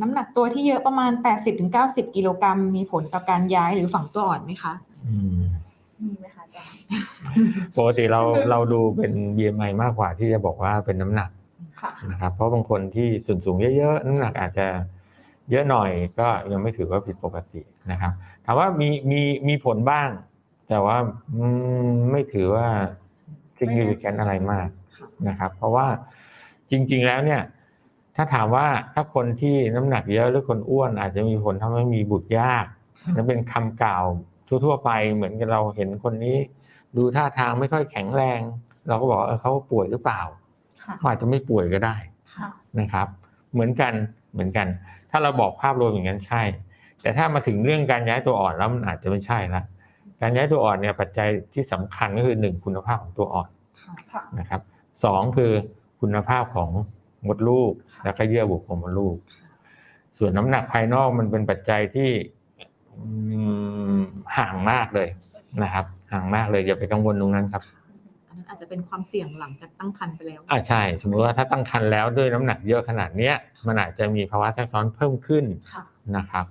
น้ำหนักตัวที่เยอะประมาณ 80-90 กิโลกรัมมีผลต่อการย้ายหรือฝังตัวอ่อนไหมคะอืมมีไหมคะอาจารย์ปกติเราเราดูเป็น BMI มากกว่าที่จะบอกว่าเป็นน้ำหนักค่ะนะครับเพราะบางคนที่ส่วนสูงเยอะๆน้ำหนักอาจจะเยอะหน่อยก็ยังไม่ถือว่าผิดปกตินะครับถามว่ามีมีมีผลบ้าง แต่ว่าอืมไม่ถือว่า significant อะไรมากนะครับ เพราะว่าจริง ๆแล้วเนี่ย ถ้าถามว่าถ้าคนที่น้ำหนักเยอะหรือคนอ้วน อาจจะมีผลทำให้มีบุตรยากนั่นเป็นคำกล่าวทั่วๆไปเหมือนกับเราเห็นคนนี้ ดูท่าทางไม่ค่อยแข็งแรง เราก็บอกว่าเออเขาป่วยหรือเปล่าค่ะเขาอาจจะไม่ป่วยก็ได้ค่ะนะครับ เหมือนกันเหมือนกัน ถ้าเราบอกภาพรวมอย่างนั้นใช่ แต่ถ้ามาถึงเรื่องการย้ายตัวอ่อนแล้วมันอาจจะไม่ใช่ละการย้ายตัวอ่อนเนี่ยปัจจัยที่สำคัญก็คือหนึ่งคุณภาพของตัวอ่อนค่ะนะครับสองคือคุณภาพของ มดลูกค่ะแล้วก็เยื่อบุของมดลูก ส่วนน้ำหนักภายนอกมันเป็นปัจจัยที่อืมห่างมากเลยนะครับ ห่างมากเลยอย่าไปกังวลตรงนั้นครับอันนั้นอาจจะเป็นความเสี่ยงหลังจากตั้งครรภ์ไปแล้วอ่าใช่ สมมุติว่าถ้าตั้งครรภ์แล้วด้วยน้ำหนักเยอะขนาดเนี้ยมันอาจจะมีภาวะแทรกซ้อนเพิ่มขึ้นค่ะนะครับ